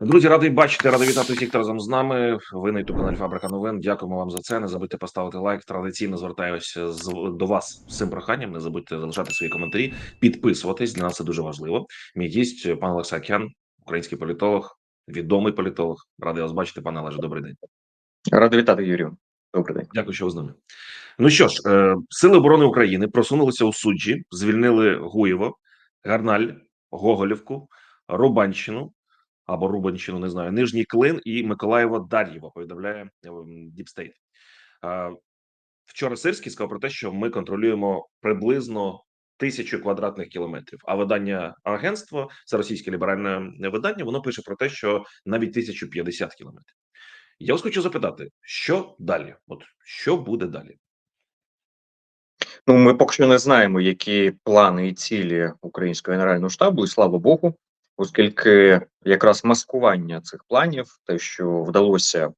Друзі, радий бачити, радий вітати всіх, хто разом з нами. Ви на youtube каналі Фабрика новин. Дякуємо вам за це. Не забудьте поставити лайк. Традиційно звертаюся з до вас з цим проханням. Не забудьте залишати свої коментарі, підписуватись. Для нас це дуже важливо. Мій гість, пан Олексій Акян, український політолог, відомий політолог. Радий вас бачити, пане Олеже. Добрий день. Радий вітати, Юрію. Добрий день. Дякую, що ви з нами. Ну що ж, е, сили оборони України просунулися у суджі, звільнили Гуєво, Гарналь, Гоголівку, Рубанщину або Рубанщину, не знаю, Нижній Клин і Миколаєво Дар'єво. Повідомляє Діпстейт. Вчора Сирський сказав про те, що ми контролюємо приблизно тисячу квадратних кілометрів. А видання агентство це російське ліберальне видання. Воно пише про те, що навіть 1050 кілометрів. Я вас хочу запитати, що далі? От що буде далі? Ну, ми поки що не знаємо, які плани і цілі українського генерального штабу, і слава Богу, оскільки якраз маскування цих планів, те, що вдалося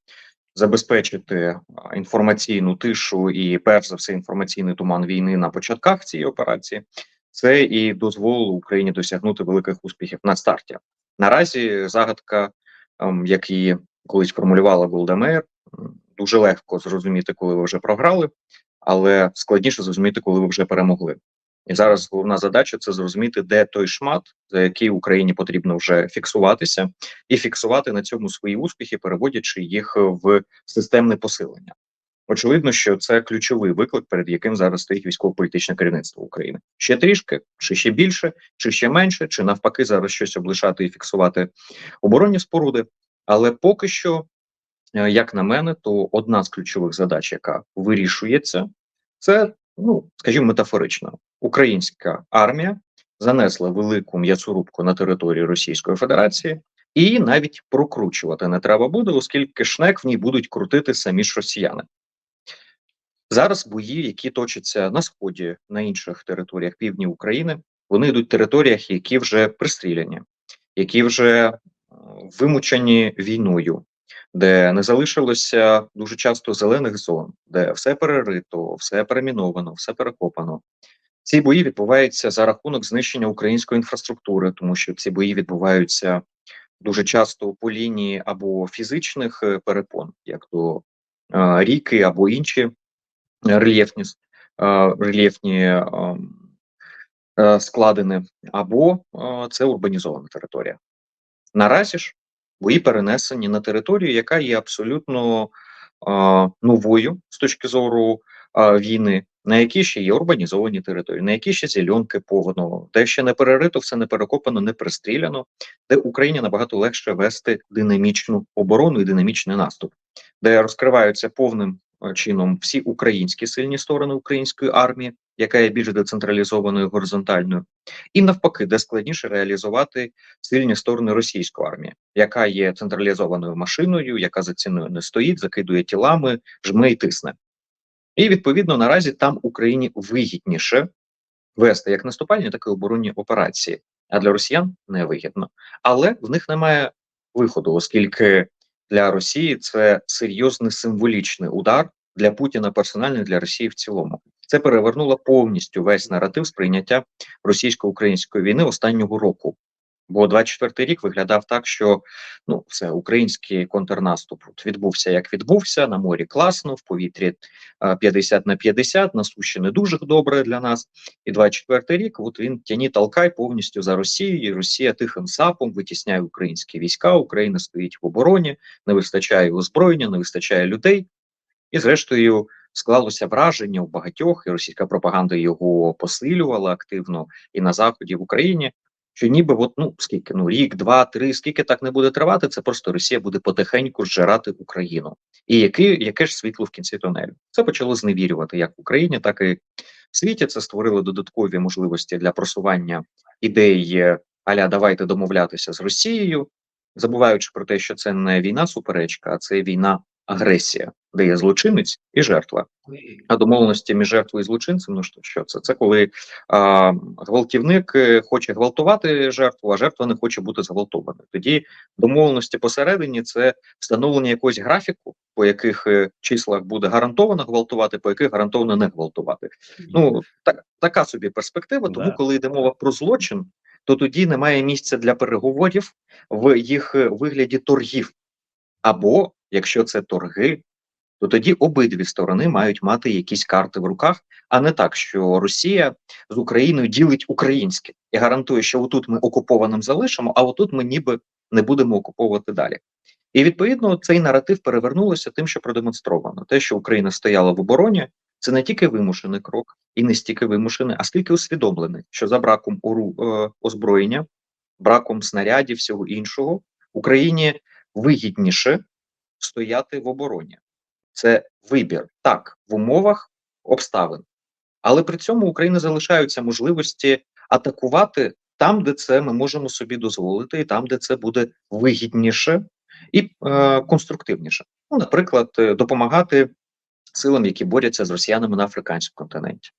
забезпечити інформаційну тишу і, перш за все, інформаційний туман війни на початках цієї операції, це і дозволило Україні досягнути великих успіхів на старті. Наразі загадка, ем, як її колись формулювала Голда дуже легко зрозуміти, коли ви вже програли, але складніше зрозуміти, коли ви вже перемогли. І зараз головна задача це зрозуміти, де той шмат, за який Україні потрібно вже фіксуватися, і фіксувати на цьому свої успіхи, переводячи їх в системне посилення. Очевидно, що це ключовий виклик, перед яким зараз стоїть військово-політичне керівництво України. Ще трішки, чи ще більше, чи ще менше, чи навпаки, зараз щось облишати і фіксувати оборонні споруди. Але поки що, е, як на мене, то одна з ключових задач, яка вирішується, це, ну скажімо, метафорично, українська армія занесла велику м'ясорубку на території Російської Федерації, і навіть прокручувати не треба буде, оскільки шнек в ній будуть крутити самі ж росіяни. Зараз бої, які точаться на сході, на інших територіях півдні України, вони йдуть в територіях, які вже пристріляні, які вже е, вимучені війною, де не залишилося дуже часто зелених зон, де все перерито, все переміновано, все перекопано. Ці бої відбуваються за рахунок знищення української інфраструктури, тому що ці бої відбуваються дуже часто по лінії або фізичних е, перепон, як то е, ріки або інші рельєфні, е, рельєфні е, складини, або це урбанізована територія. Наразі ж бої перенесені на територію, яка є абсолютно новою з точки зору війни, на якій ще є урбанізовані території, на які ще зеленки повно, де ще не перерито, все не перекопано, не пристріляно, де Україні набагато легше вести динамічну оборону і динамічний наступ, де розкриваються повним е, чином всі українські сильні сторони української армії, яка є більш децентралізованою горизонтальною, і навпаки, де складніше реалізувати сильні сторони російської армії, яка є централізованою машиною, яка за ціною не стоїть, закидує тілами, жме і тисне. І відповідно наразі там Україні вигідніше вести як наступальні, так і оборонні операції. А для росіян невигідно. Але в них немає виходу, оскільки для Росії це серйозний символічний удар для Путіна персонально для Росії в цілому. Це перевернуло повністю весь наратив сприйняття російсько-української війни останнього року. Бо 24-й рік виглядав так, що ну все український контрнаступ відбувся як відбувся на морі класно, в повітрі 50 на 50, на суші не дуже добре для нас. І 24-й рік, от він тяні толкай повністю за Росією. і Росія тихим сапом витісняє українські війська. Україна стоїть в обороні, не вистачає озброєння, не вистачає людей. І, зрештою, склалося враження у багатьох, і російська пропаганда його посилювала активно і на заході в Україні. Що ніби от, ну скільки ну рік, два, три, скільки так не буде тривати, це просто Росія буде потихеньку зжирати Україну. І яке, яке ж світло в кінці тунелю? Це почало зневірювати як в Україні, так і в світі. Це створило додаткові можливості для просування ідей аля давайте домовлятися з Росією, забуваючи про те, що це не війна суперечка, а це війна агресія, де є злочинець і жертва. А домовленості між жертвою і злочинцем, ну що, що це? Це коли а, гвалтівник е, хоче гвалтувати жертву, а жертва не хоче бути зґвалтованою. Тоді домовленості посередині це встановлення якогось графіку, по яких е, числах буде гарантовано гвалтувати, по яких гарантовано не гвалтувати. Ну так така собі перспектива. Тому, коли йде мова про злочин, то тоді немає місця для переговорів в їх е, вигляді торгів. Або якщо це торги, то тоді обидві сторони мають мати якісь карти в руках, а не так, що Росія з Україною ділить українське і гарантує, що отут ми окупованим залишимо, а отут ми ніби не будемо окуповувати далі. І відповідно цей наратив перевернулося тим, що продемонстровано те, що Україна стояла в обороні, це не тільки вимушений крок, і не стільки вимушений, а скільки усвідомлений, що за браком ору, е, озброєння, браком снарядів, всього іншого, Україні вигідніше стояти в обороні. Це вибір так в умовах обставин, але при цьому України залишаються можливості атакувати там, де це ми можемо собі дозволити, і там, де це буде вигідніше і е, конструктивніше. Ну, наприклад, е, допомагати силам, які борються з росіянами на африканському континенті.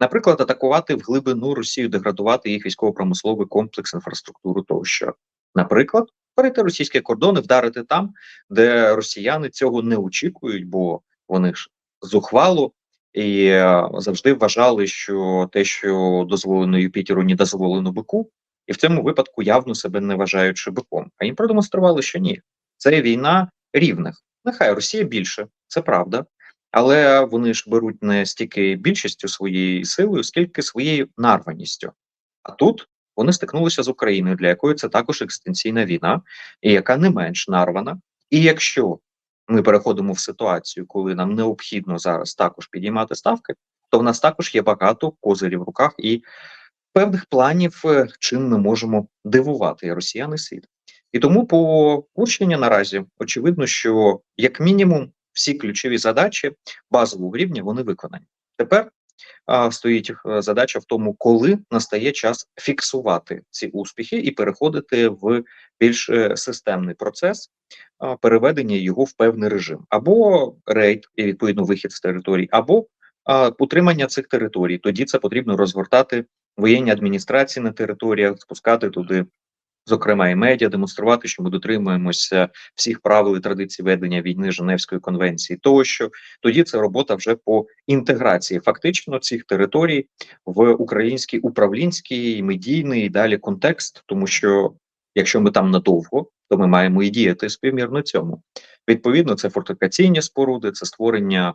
Наприклад, атакувати в глибину Росію, деградувати їх військово-промисловий комплекс, інфраструктуру тощо. Наприклад, перейти російські кордони, вдарити там, де росіяни цього не очікують, бо вони ж зухвало і е, завжди вважали, що те, що дозволено Юпітеру, не дозволено бику, і в цьому випадку явно себе не вважаючи биком. А їм продемонстрували, що ні, це війна рівних. Нехай Росія більше, це правда. Але вони ж беруть не стільки більшістю своєї силою, скільки своєю нарваністю. А тут вони стикнулися з Україною, для якої це також екстенційна війна, і яка не менш нарвана. І якщо ми переходимо в ситуацію, коли нам необхідно зараз також підіймати ставки, то в нас також є багато козирів в руках і певних планів, е, чим ми можемо дивувати і росіян світ. І тому по Курщині наразі очевидно, що як мінімум всі ключові задачі базового рівня вони виконані. Тепер стоїть е, задача в тому, коли настає час фіксувати ці успіхи і переходити в більш е, системний процес переведення його в певний режим, або рейд і відповідно вихід з територій, або утримання цих територій. Тоді це потрібно розгортати воєнні адміністрації на територіях, спускати туди зокрема і медіа, демонструвати, що ми дотримуємося всіх правил і традицій ведення війни Женевської конвенції, тощо тоді це робота вже по інтеграції фактично цих територій в український управлінський медійний і далі контекст, тому що якщо ми там надовго, то ми маємо і діяти співмірно цьому. Відповідно, це фортифікаційні споруди, це створення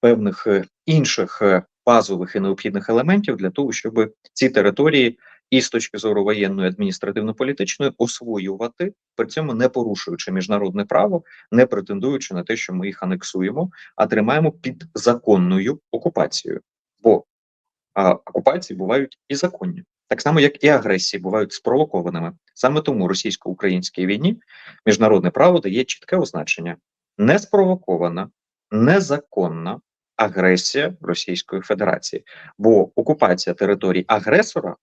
певних е, інших е, базових і необхідних елементів для того, щоб ці території і з точки зору воєнної адміністративно-політичної освоювати, при цьому не порушуючи міжнародне право, не претендуючи на те, що ми їх анексуємо, а тримаємо під законною окупацією. Бо а, окупації бувають і законні, так само як і агресії бувають спровокованими. Саме тому російсько-українській війні міжнародне право дає чітке означення: не спровокована, незаконна агресія Російської Федерації, бо окупація територій агресора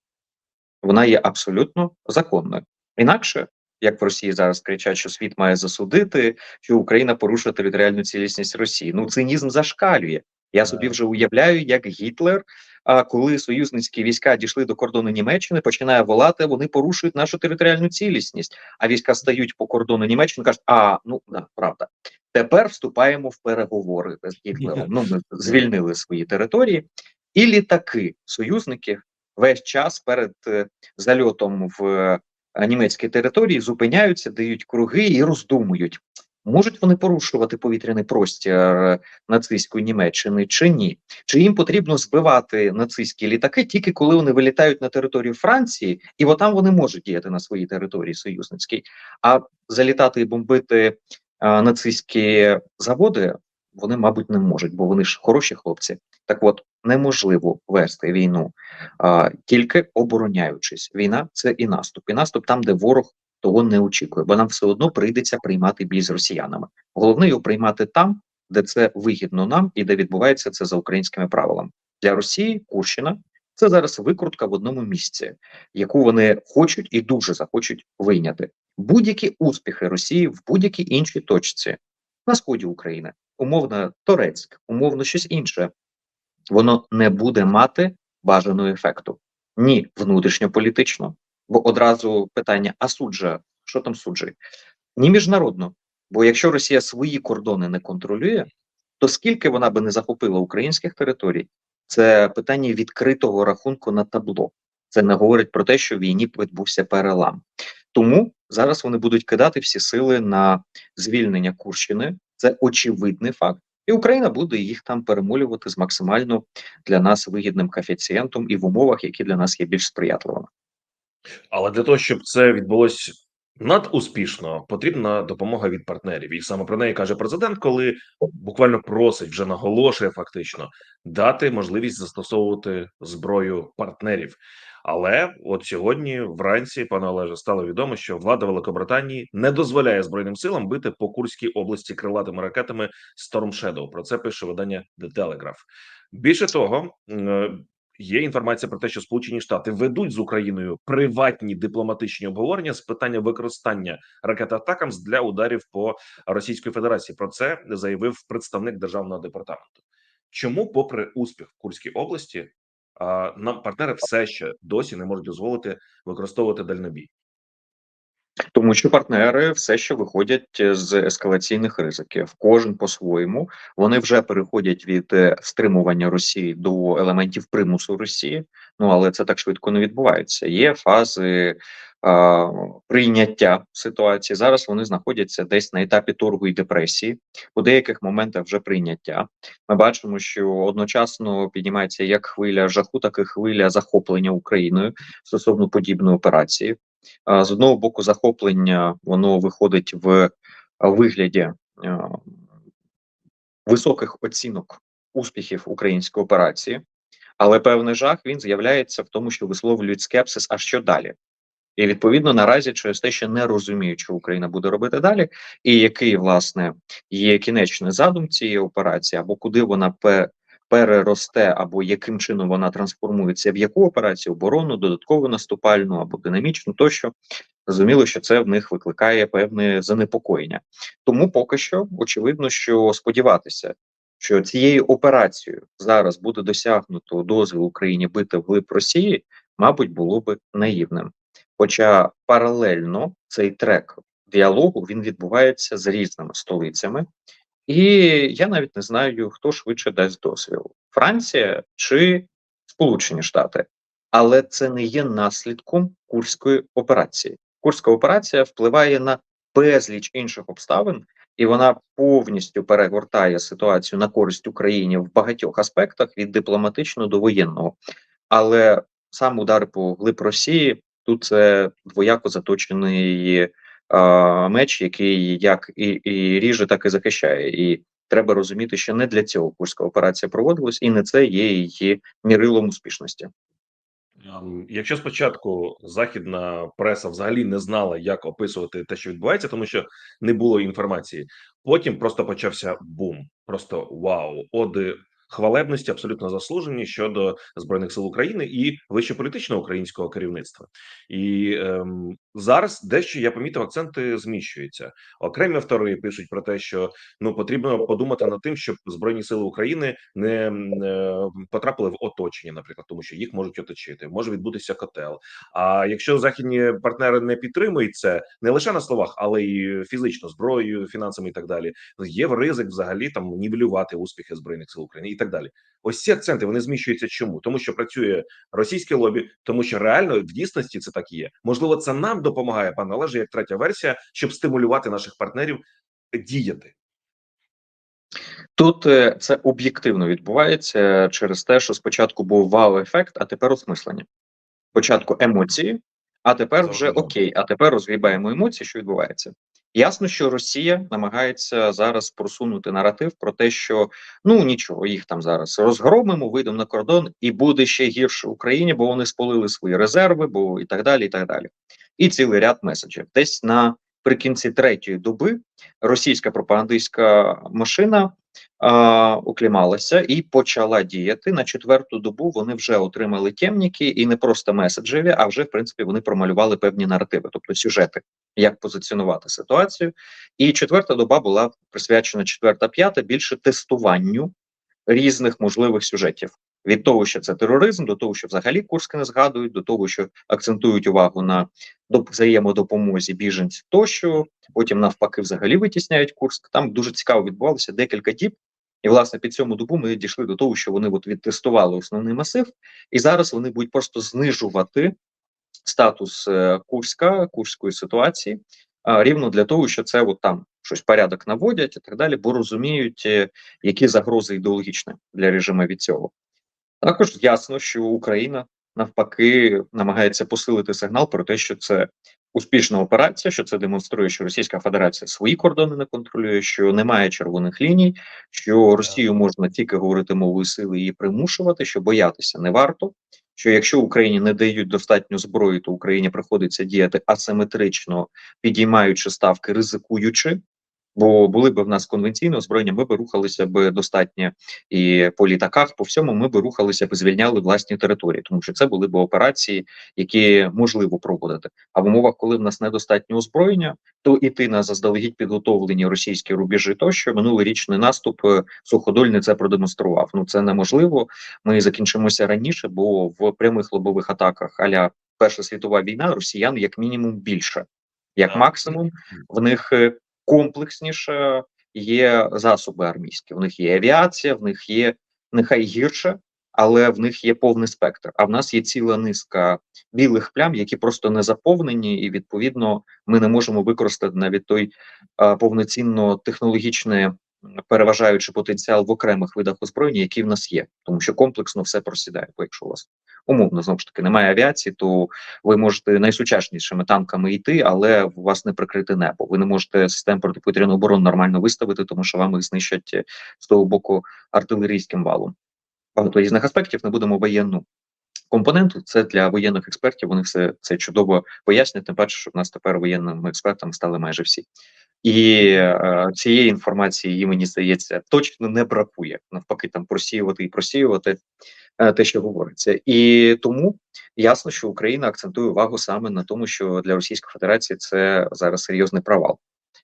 вона є абсолютно законною. Інакше, як в Росії зараз кричать, що світ має засудити, що Україна порушує територіальну цілісність Росії. Ну цинізм зашкалює. Я собі вже уявляю, як Гітлер, а коли союзницькі війська дійшли до кордону Німеччини, починає волати, вони порушують нашу територіальну цілісність. А війська стають по кордону Німеччини, кажуть, а ну да, правда. Тепер вступаємо в переговори з Гітлером. Ну ми звільнили свої території, і літаки союзників весь час перед е, зальотом в е, німецькі території зупиняються, дають круги і роздумують, можуть вони порушувати повітряний простір е, нацистської Німеччини чи ні? Чи їм потрібно збивати нацистські літаки тільки коли вони вилітають на територію Франції, і отам вони можуть діяти на своїй території союзницькій, а залітати і бомбити а, нацистські заводи вони, мабуть, не можуть, бо вони ж хороші хлопці. Так от неможливо вести війну а, тільки обороняючись. Війна це і наступ, і наступ там, де ворог того не очікує, бо нам все одно прийдеться приймати бій з росіянами. Головне його приймати там, де це вигідно нам і де відбувається це за українськими правилами для Росії. Курщина це зараз викрутка в одному місці, яку вони хочуть і дуже захочуть вийняти. Будь-які успіхи Росії в будь-якій іншій точці на сході України, умовно Торецьк, умовно щось інше, воно не буде мати бажаного ефекту ні внутрішньополітично, бо одразу питання: а суджа, що там суджує? Ні міжнародно. Бо якщо Росія свої кордони не контролює, то скільки вона би не захопила українських територій, це питання відкритого рахунку на табло. Це не говорить про те, що в війні відбувся перелам. Тому зараз вони будуть кидати всі сили на звільнення Курщини. Це очевидний факт, і Україна буде їх там перемолювати з максимально для нас вигідним коефіцієнтом і в умовах, які для нас є більш сприятливими. Але для того, щоб це відбулось надуспішно, потрібна допомога від партнерів. І саме про неї каже президент, коли буквально просить, вже наголошує фактично дати можливість застосовувати зброю партнерів. Але от сьогодні, вранці, пане Олеже, стало відомо, що влада Великобританії не дозволяє збройним силам бити по Курській області крилатими ракетами Storm Shadow. Про це пише видання The Telegraph. Більше того, е, Є інформація про те, що Сполучені Штати ведуть з Україною приватні дипломатичні обговорення з питання використання ракет Атакамс для ударів по Російської Федерації. Про це заявив представник державного департаменту. Чому, попри успіх в Курській області, нам партнери все ще досі не можуть дозволити використовувати дальнобій? Тому що партнери все ще виходять е, з ескалаційних ризиків. Кожен по-своєму вони вже переходять від е, стримування Росії до елементів примусу Росії. Ну але це так швидко не відбувається. Є фази прийняття ситуації. Зараз вони знаходяться десь на етапі торгу і депресії. У деяких моментах вже прийняття. Ми бачимо, що одночасно піднімається як хвиля жаху, так і хвиля захоплення Україною стосовно подібної операції. З одного боку, захоплення воно виходить в вигляді високих оцінок успіхів української операції, але певний жах він з'являється в тому, що висловлюють скепсис, а що далі? І відповідно наразі через те, що не розуміють, що Україна буде робити далі, і який власне є кінечний задум цієї операції, або куди вона переросте, або яким чином вона трансформується, в яку операцію оборону, додаткову наступальну або динамічну, тощо зрозуміло, що це в них викликає певне занепокоєння. Тому поки що очевидно, що сподіватися, що цією операцією зараз буде досягнуто дозвіл Україні бити вглиб Росії, мабуть, було би наївним. Хоча паралельно цей трек діалогу він відбувається з різними столицями, і я навіть не знаю, хто швидше дасть дозвіл: Франція чи Сполучені Штати. Але це не є наслідком курської операції. Курська операція впливає на безліч інших обставин, і вона повністю перегортає ситуацію на користь Україні в багатьох аспектах від дипломатичного до воєнного. Але сам удар по глиб Росії тут це двояко заточений а, меч, який як і, і ріже, так і захищає. І треба розуміти, що не для цього курська операція проводилась, і не це є її мірилом успішності. Ем, Якщо спочатку західна преса взагалі не знала, як описувати те, що відбувається, тому що не було інформації, потім просто почався бум. Просто вау, оди хвалебності абсолютно заслужені щодо збройних сил України і вищеполітичного українського керівництва. І ем, зараз дещо я помітив, акценти зміщуються. Окремі автори пишуть про те, що ну потрібно подумати над тим, щоб збройні сили України не е, потрапили в оточення, наприклад, тому що їх можуть оточити, може відбутися котел. А якщо західні партнери не підтримують це не лише на словах, але й фізично зброєю, фінансами і так далі, є ризик взагалі там нівелювати успіхи збройних сил України і так далі. Ось ці акценти вони зміщуються. Чому тому, що працює російське лобі, тому що реально в дійсності це так і є. Можливо, це нам допомагає пане Олеже, як третя версія, щоб стимулювати наших партнерів діяти. Тут е, це об'єктивно відбувається через те, що спочатку був вау-ефект, а тепер осмислення. Спочатку емоції, а тепер вже окей, а тепер розгрібаємо емоції, що відбувається. Ясно, що Росія намагається зараз просунути наратив про те, що ну нічого, їх там зараз розгромимо, вийдемо на кордон, і буде ще гірше Україні, бо вони спалили свої резерви, бо і так далі, і так далі. І цілий ряд меседжів. Десь наприкінці третьої доби російська пропагандистська машина а, і почала діяти на четверту добу. Вони вже отримали темніки і не просто меседжеві, а вже в принципі вони промалювали певні наративи, тобто сюжети, як позиціонувати ситуацію. І четверта доба була присвячена четверта, п'ята більше тестуванню різних можливих сюжетів. Від того, що це тероризм, до того, що взагалі Курськ не згадують, до того, що акцентують увагу на взаємодопомозі біженців, тощо потім навпаки, взагалі витісняють Курськ. Там дуже цікаво відбувалося декілька діб. І власне під цьому добу ми дійшли до того, що вони от відтестували основний масив, і зараз вони будуть просто знижувати статус е, Курська, Курської ситуації, рівно для того, що це от там щось порядок наводять і так далі, бо розуміють, е, які загрози ідеологічні для режиму від цього. Також ясно, що Україна навпаки намагається посилити сигнал про те, що це успішна операція, що це демонструє, що Російська Федерація свої кордони не контролює, що немає червоних ліній, що Росію можна тільки говорити мовою сили і примушувати, що боятися не варто. Що якщо Україні не дають достатньо зброї, то Україні приходиться діяти асиметрично, підіймаючи ставки, ризикуючи. Бо були б в нас конвенційне озброєння, ми б рухалися б достатньо і по літаках, по всьому ми б рухалися б звільняли власні території, тому що це були б операції, які можливо проводити. А в умовах, коли в нас недостатньо озброєння, то іти на заздалегідь підготовлені російські рубежі, тощо минулорічний наступ е, суходольний це продемонстрував. Ну це неможливо. Ми закінчимося раніше, бо в прямих лобових атаках аля Перша світова війна росіян як мінімум більше, як максимум, в них е, комплексніше є засоби армійські. В них є авіація, в них є нехай гірше, але в них є повний спектр. А в нас є ціла низка білих плям, які просто не заповнені, і відповідно ми не можемо використати навіть той а, повноцінно технологічний м, переважаючий потенціал в окремих видах озброєння, які в нас є, тому що комплексно все просідає. Бо якщо у вас умовно знову ж таки немає авіації, то ви можете найсучаснішими танками йти, але у вас не прикрите небо. Ви не можете систем протиповітряної оборони нормально виставити, тому що вам їх знищать е, з того боку артилерійським валом. Багато різних аспектів не будемо воєнну компоненту. Це для воєнних експертів. Вони все це чудово пояснять. Тим паче, що в нас тепер воєнними експертами стали майже всі. І е, цієї інформації мені здається, точно не бракує. Навпаки, там просіювати і просіювати е, те, що говориться, і тому ясно, що Україна акцентує увагу саме на тому, що для Російської Федерації це зараз серйозний провал.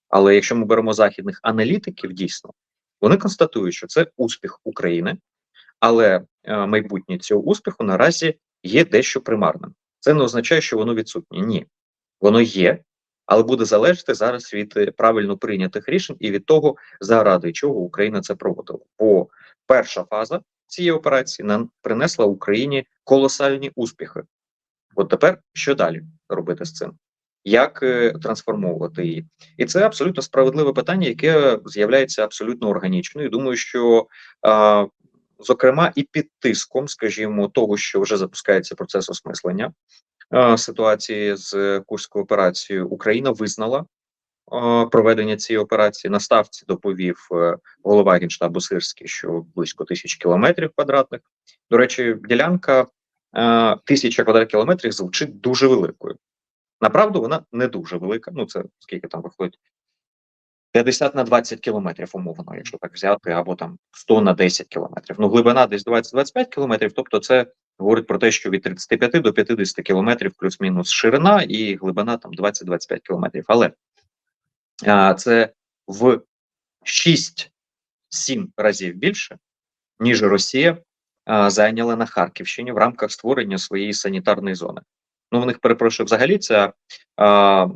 Але якщо ми беремо західних аналітиків, дійсно вони констатують, що це успіх України, але е, майбутнє цього успіху наразі є дещо примарним. Це не означає, що воно відсутнє. Ні, воно є, але буде залежати зараз від е, правильно прийнятих рішень і від того, заради чого Україна це проводила. Бо перша фаза цієї операції нам принесла Україні колосальні успіхи. От тепер що далі робити з цим? Як е, трансформовувати її? І це абсолютно справедливе питання, яке з'являється абсолютно органічно. І думаю, що а, зокрема і під тиском, скажімо, того, що вже запускається процес осмислення а, ситуації з Курською операцією, Україна визнала а, проведення цієї операції. На ставці доповів е, голова генштабу Сирський, що близько тисяч кілометрів квадратних. До речі, ділянка е, тисяча квадратних кілометрів звучить дуже великою. Направду вона не дуже велика. Ну це скільки там виходить? 50 на 20 кілометрів, умовно, якщо так взяти, або там 100 на 10 кілометрів. Ну, глибина десь 20-25 кілометрів. Тобто, це говорить про те, що від 35 до 50 кілометрів плюс-мінус ширина і глибина там 20-25 кілометрів. Але а, це в 6-7 разів більше, ніж Росія а, зайняла на Харківщині в рамках створення своєї санітарної зони. Ну, в них перепрошую, взагалі ця а,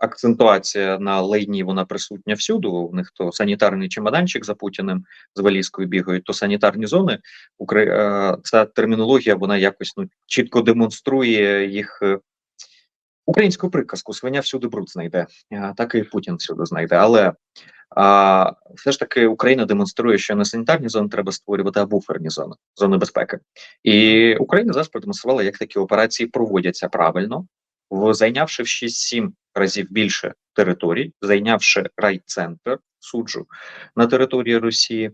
акцентуація на лайні вона присутня всюди. У них то санітарний чемоданчик за Путіним з валізкою бігають, то санітарні зони. Укра ця термінологія вона якось ну чітко демонструє їх е, українську приказку. Свиня всюди бруд знайде, так і Путін всюди знайде. Але а, все ж таки Україна демонструє, що не санітарні зони треба створювати, а буферні зони, зони безпеки. І Україна зараз продемонструвала, як такі операції проводяться правильно, в зайнявши в 6-7 разів більше територій, зайнявши райцентр суджу на території Росії,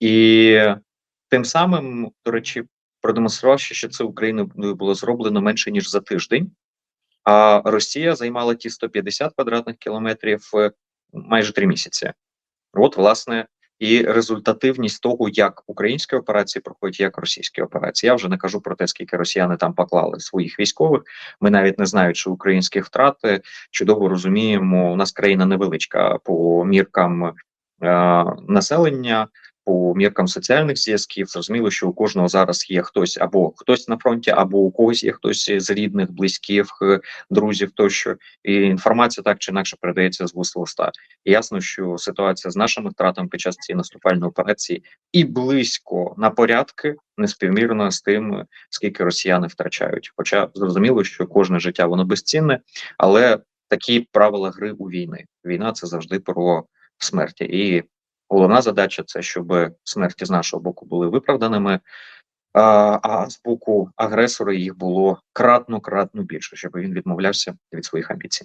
і тим самим, до речі, продемонструвавши, що це Україною було зроблено менше ніж за тиждень. А Росія займала ті 150 квадратних кілометрів е, майже три місяці. От, власне, і результативність того, як українські операції проходять, як російські операції. Я вже не кажу про те, скільки росіяни там поклали своїх військових. Ми навіть не знаючи українські втрати, чудово розуміємо, у нас країна невеличка по міркам е, населення, по міркам соціальних зв'язків. Зрозуміло, що у кожного зараз є хтось або хтось на фронті, або у когось є хтось з рідних, близьких, е, друзів тощо. І інформація так чи інакше передається з вуст в уста. І ясно, що ситуація з нашими втратами під час цієї наступальної операції і близько на порядки неспівмірно з тим, скільки росіяни втрачають. Хоча зрозуміло, що кожне життя воно безцінне, але такі правила гри у війни. Війна це завжди про смерті. І головна задача це щоб смерті з нашого боку були виправданими. А, з боку агресора їх було кратно кратно більше, щоб він відмовлявся від своїх амбіцій.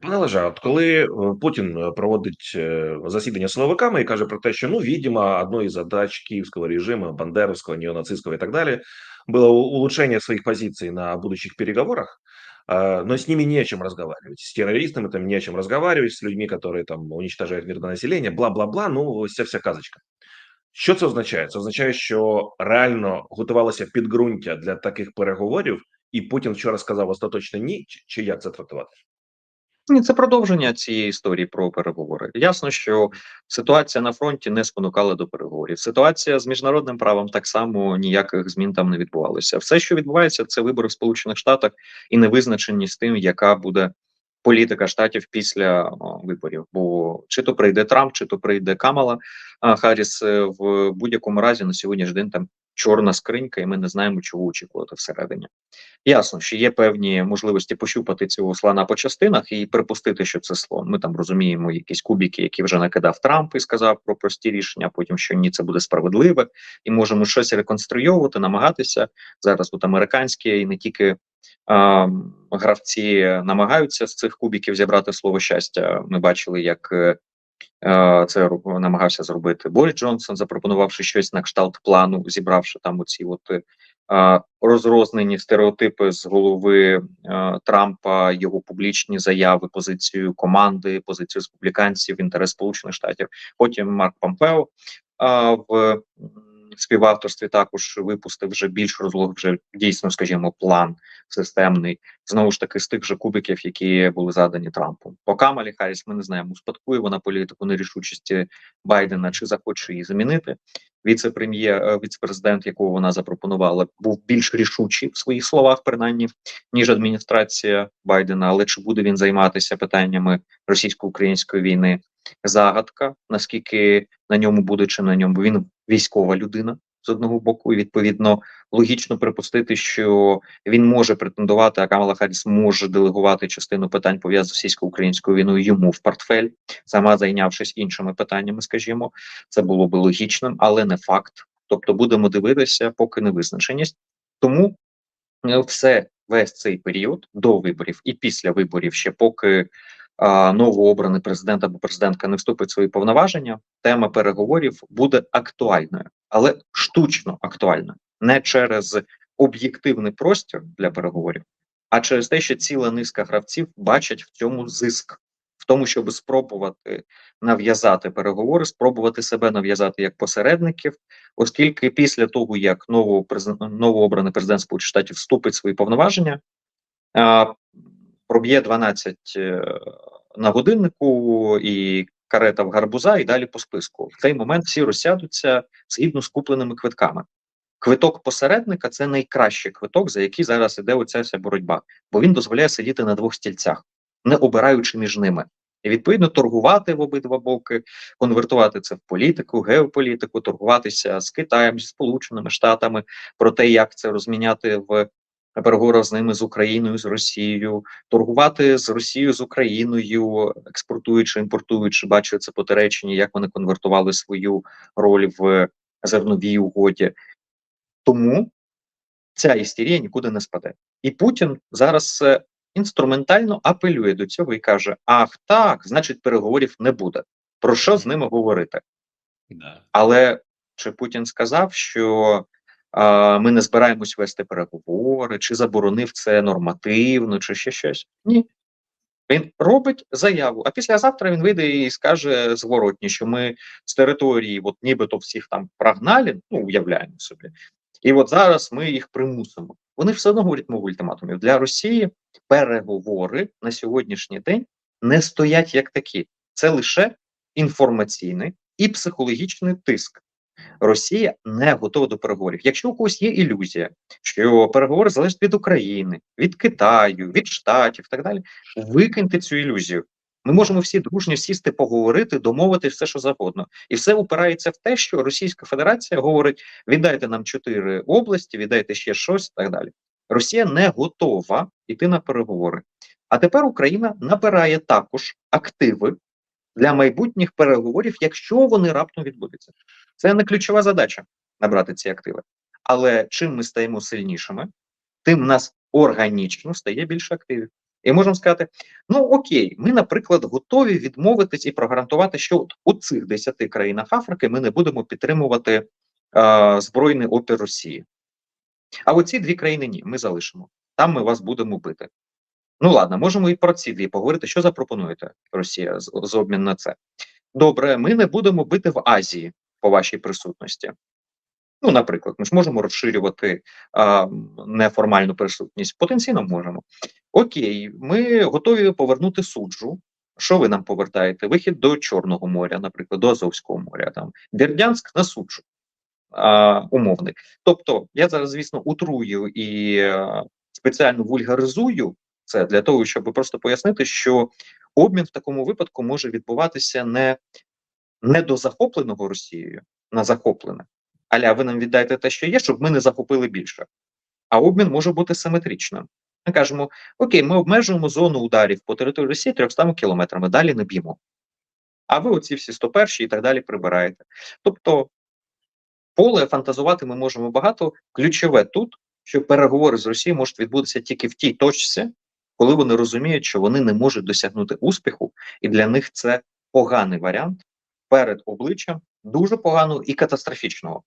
Пане Лежа, от коли е, Путін е, проводить е, засідання з силовиками і каже про те, що ну видимо, одной из задач киевского режима, бандеровского, неонацистского и так далее, было у- улучшение своих позиций на будущих переговорах, но с ними не о чем разговаривать. С террористами там не о чем разговаривать, с людьми, которые там уничтожають мирне населення, бла-бла-бла, ну ось ця вся казочка. Що це означає? Це означає, що реально готувалося підґрунтя для таких переговорів, і Путін вчора сказав остаточно ні, чи- чи як це трактувати? Ні, це продовження цієї історії про переговори. Ясно, що ситуація на фронті не спонукала до переговорів. Ситуація з міжнародним правом так само ніяких змін там не відбувалося. Все, що відбувається, це вибори в Сполучених Штатах і невизначеність тим, яка буде політика штатів після виборів. Бо чи то прийде Трамп, чи то прийде Камала Харріс, е, в будь-якому разі на сьогоднішній день там чорна скринька, і ми не знаємо, чого очікувати всередині. Ясно, що є певні можливості пощупати цього слона по частинах і припустити, що це слон. Ми там розуміємо якісь кубики, які вже накидав Трамп і сказав про прості рішення. а Потім що ні, це буде справедливе, і можемо щось реконструйовувати, намагатися зараз. Тут американські і не тільки гравці намагаються з цих кубиків зібрати слово щастя. Ми бачили, як е, це намагався зробити Борис Джонсон, запропонувавши щось на кшталт плану, зібравши там оці от е, розрознені стереотипи з голови Трампа, його публічні заяви, позицію команди, позицію республіканців, інтерес Сполучених Штатів. Потім Марк Помпео в співавторстві також випустив вже більш розлогий, вже дійсно, скажімо, план системний. Знову ж таки, з тих же кубиків, які були задані Трампу. По Камалі Харріс ми не знаємо, успадкує вона політику нерішучості Байдена чи захоче її замінити віце-прем'єр, е, віце-президент, якого вона запропонувала, був більш рішучий в своїх словах, принаймні, ніж адміністрація Байдена. Але чи буде він займатися питаннями російсько-української війни? Загадка, наскільки на ньому буде чи на ньому, він військова людина з одного боку, і відповідно логічно припустити, що він може претендувати, а Камала Харріс може делегувати частину питань пов'язаних з російсько-українською війною йому в портфель, сама зайнявшись іншими питаннями, скажімо, це було би логічним, але не факт. Тобто будемо дивитися, поки не визначеність. Тому е, все весь цей період до виборів і після виборів, ще поки новообраний президент або президентка не вступить в свої повноваження, тема переговорів буде актуальною, але штучно актуальною, не через об'єктивний простір для переговорів, а через те, що ціла низка гравців бачать в цьому зиск, в тому, щоб спробувати нав'язати переговори, спробувати себе нав'язати як посередників, оскільки після того, як ново новообраний президент Сполучених Штатів вступить в свої повноваження, проб'є 12 е, на годиннику і карета в гарбуза, і далі по списку. В цей момент всі розсядуться згідно з купленими квитками. Квиток посередника це найкращий квиток, за який зараз іде оця вся боротьба, бо він дозволяє сидіти на двох стільцях, не обираючи між ними. І відповідно торгувати в обидва боки, конвертувати це в політику, геополітику, торгуватися з Китаєм, з Сполученими Штатами про те, як це розміняти в переговорах з ними з Україною, з Росією, торгувати з Росією з Україною, експортуючи, імпортуючи, бачили це по Тереччині, як вони конвертували свою роль в зерновій угоді. Тому ця істерія нікуди не спаде. І Путін зараз е, інструментально апелює до цього і каже: Ах, так, значить, переговорів не буде. Про що з ними говорити? Але чи Путін сказав, що ми не збираємось вести переговори, чи заборонив це нормативно, чи ще щось? Ні. Він робить заяву, а післязавтра він вийде і скаже зворотні, що ми з території, от нібито всіх там прогнали, ну уявляємо собі, і от зараз ми їх примусимо. Вони все одно говорять мову ультиматумів. Для Росії переговори на сьогоднішній день не стоять як такі. Це лише інформаційний і психологічний тиск. Росія не готова до переговорів. Якщо у когось є ілюзія, що переговори залежать від України, від Китаю, від Штатів так далі, викиньте цю ілюзію. Ми можемо всі дружньо сісти, поговорити, домовитись все, що завгодно, і все упирається в те, що Російська Федерація говорить: віддайте нам чотири області, віддайте ще щось так далі. Росія не готова йти на переговори. А тепер Україна набирає також активи для майбутніх переговорів, якщо вони раптом відбудуться. Це не ключова задача набрати ці активи. Але чим ми стаємо сильнішими, тим нас органічно стає більше активів. І можемо сказати: ну окей, ми, наприклад, готові відмовитись і прогарантувати, що от у цих 10 країнах Африки ми не будемо підтримувати е, збройний опір Росії. А оці дві країни ні, ми залишимо. Там ми вас будемо бити. Ну ладно, можемо і про ці дві поговорити. Що запропонуєте Росія з, з обмін на це? Добре, ми не будемо бити в Азії по вашій присутності. Ну, наприклад, ми ж можемо розширювати а, неформальну присутність. Потенційно можемо. Окей, ми готові повернути суджу. Що ви нам повертаєте? Вихід до Чорного моря, наприклад, до Азовського моря, там Бердянськ на суджу. А, умовний. Тобто, я зараз, звісно, утрую і а, спеціально вульгаризую це для того, щоб просто пояснити, що обмін в такому випадку може відбуватися не, не до захопленого Росією на захоплене, аля ви нам віддайте те, що є, щоб ми не захопили більше. А обмін може бути симетричним. Ми кажемо: Окей, ми обмежуємо зону ударів по території Росії 300 кілометрами, далі не б'ємо. А ви оці всі 101 і так далі прибираєте. Тобто, поле фантазувати ми можемо багато. Ключове тут, що переговори з Росією можуть відбутися тільки в тій точці, коли вони розуміють, що вони не можуть досягнути успіху, і для них це поганий варіант перед обличчям дуже поганого і катастрофічного.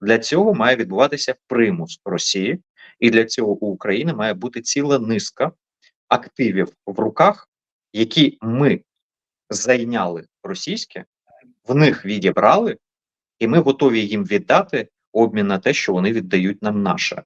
Для цього має відбуватися примус Росії, і для цього у України має бути ціла низка активів в руках, які ми зайняли російське, в них відібрали, і ми готові їм віддати обмін на те, що вони віддають нам наше.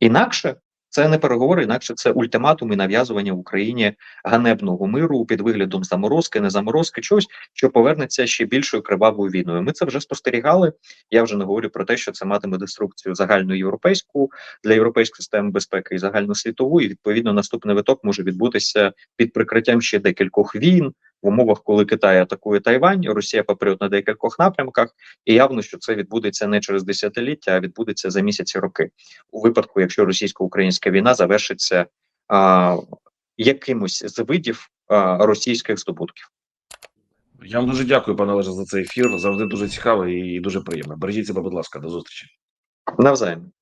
Інакше це не переговори, інакше це ультиматум і нав'язування в Україні ганебного миру під виглядом заморозки, не заморозки, чогось, що повернеться ще більшою кривавою війною. Ми це вже спостерігали. Я вже не говорю про те, що це матиме деструкцію загальну європейську для європейської системи безпеки і загальносвітову. І відповідно наступний виток може відбутися під прикриттям ще декількох війн. В умовах, коли Китай атакує Тайвань, Росія патріот на декількох напрямках, і явно, що це відбудеться не через десятиліття, а відбудеться за місяці роки. У випадку, якщо російсько-українська війна завершиться а, якимось з видів а, російських здобутків. Я вам дуже дякую, пане Олеже, за цей ефір. Завжди дуже цікаво і дуже приємно. Бережіть себе, будь ласка, до зустрічі. Навзаєм.